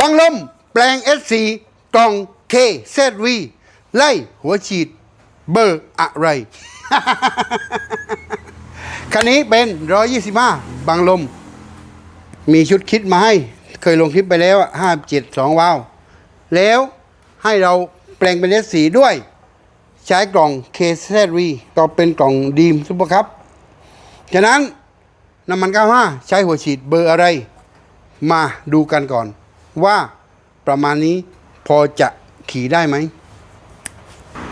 บางลมแปลง S4 กล่อง KZV ไล่หัวฉีดเบอร์อะไร คันนี้เป็น 125บางลม มีชุดคิดมาให้ เคยลงคลิปไปแล้วอะ572วาล์วแล้วให้เราแปลงเป็น S4 ด้วย ใช้กล่อง KZV ก็เป็นกล่องดีมซุปเปอร์คัพฉะนั้นน้ำมัน 95 ใช้หัวฉีดเบอร์อะไร มาดูกันก่อน ว่าประมาณนี้พอจะขี่ได้ไหม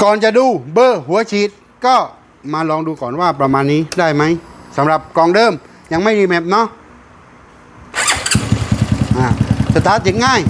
ก่อนจะดูเบอร์หัวฉีดก็มาลองดูก่อนว่าประมาณนี้ได้ไหมสำหรับกองเดิมยังไม่รีแมปเนาะอ่าสตาร์ทติดง่าย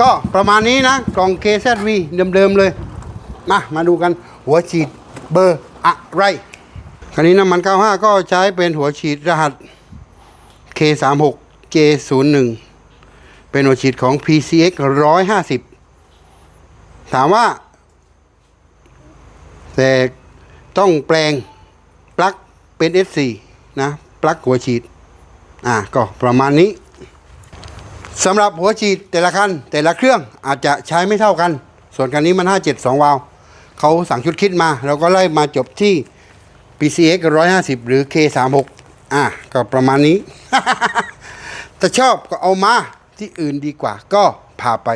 ก็ประมาณนี้นะกล่อง KZV เดิมๆเลย มามาดูกันหัวฉีดเบอร์อะไรคันนี้น้ำมัน 95 ก็ใช้เป็นหัวฉีดรหัส K36 J01 เป็นหัวฉีดของ PCX 150 ถามว่า แต่ต้องแปลงปลั๊กเป็น S4 นะปลั๊กหัวฉีด อะก็ประมาณนี้ สำหรับหัวฉีดแต่ละคันแต่ละเครื่องอาจจะใช้ไม่เท่ากัน ส่วนคันนี้มัน 572 วาล์วเขาสั่งชุดคิดมา เราก็ไล่มาจบที่ PCX 150 หรือ K36 อะก็ประมาณนี้ ถ้าชอบก็เอามาที่อื่นดีกว่าก็พาไป